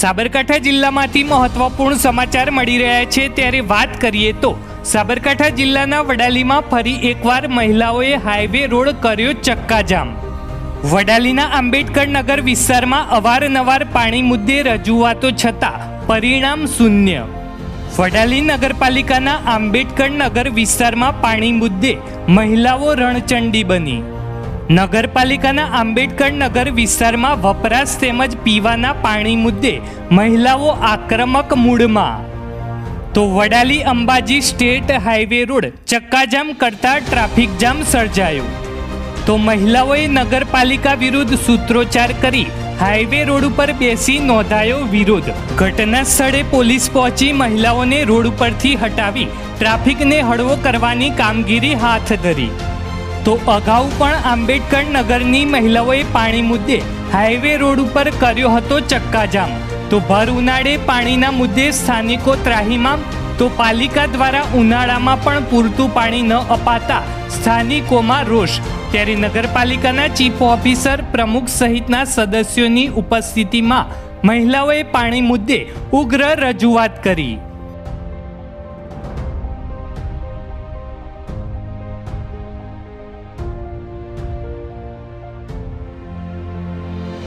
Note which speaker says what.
Speaker 1: સાબરકાંઠા જિલ્લામાંથી મહત્વપૂર્ણ સમાચાર મળી રહ્યા છે. ત્યારે વાત કરીએ તો સાબરકાંઠા જિલ્લાના વડાલીમાં ફરી એકવાર મહિલાઓએ હાઈવે રોડ કર્યો ચક્કાજામ. વડાલીના આંબેડકર નગર વિસ્તારમાં અવારનવાર પાણી મુદ્દે રજૂઆતો છતાં પરિણામ શૂન્ય. વડાલી નગરપાલિકાના આંબેડકર નગર વિસ્તારમાં પાણી મુદ્દે મહિલાઓ રણચંડી બની. નગરપાલિકાના આંબેડકર નગર વિસ્તારમાં વપરાશ તેમજ પીવાના પાણી મુદ્દે મહિલાઓ આક્રમક મૂડમાં. તો Vadali Ambaji state highway road ચક્કાજામ કરતા ટ્રાફિક જામ સર્જાયો. તો મહિલાઓએ નગરપાલિકા વિરુદ્ધ સૂત્રોચ્ચાર કરી હાઈવે રોડ ઉપર બેસી નોંધાયો વિરોધ. ઘટના સ્થળે પોલીસ પહોંચી મહિલાઓને રોડ ઉપરથી હટાવી ટ્રાફિકને હળવો કરવાની કામગીરી હાથ ધરી. તો અગાઉ પણ આંબેડકર નગરની મહિલાઓએ પાણી મુદ્દે હાઈવે રોડ ઉપર કર્યો હતો ચક્કાજામ. તો ભર ઉનાળે પાણીના મુદ્દે સ્થાનિકો ત્રાહીમામ, તો પાલિકા દ્વારા ઉનાળામાં પણ પૂરતું પાણી ન અપાતા સ્થાનિકોમાં રોષ. ત્યારે નગરપાલિકાના ચીફ ઓફિસર પ્રમુખ સહિતના સદસ્યોની ઉપસ્થિતિમાં મહિલાઓએ પાણી મુદ્દે ઉગ્ર રજૂઆત કરી.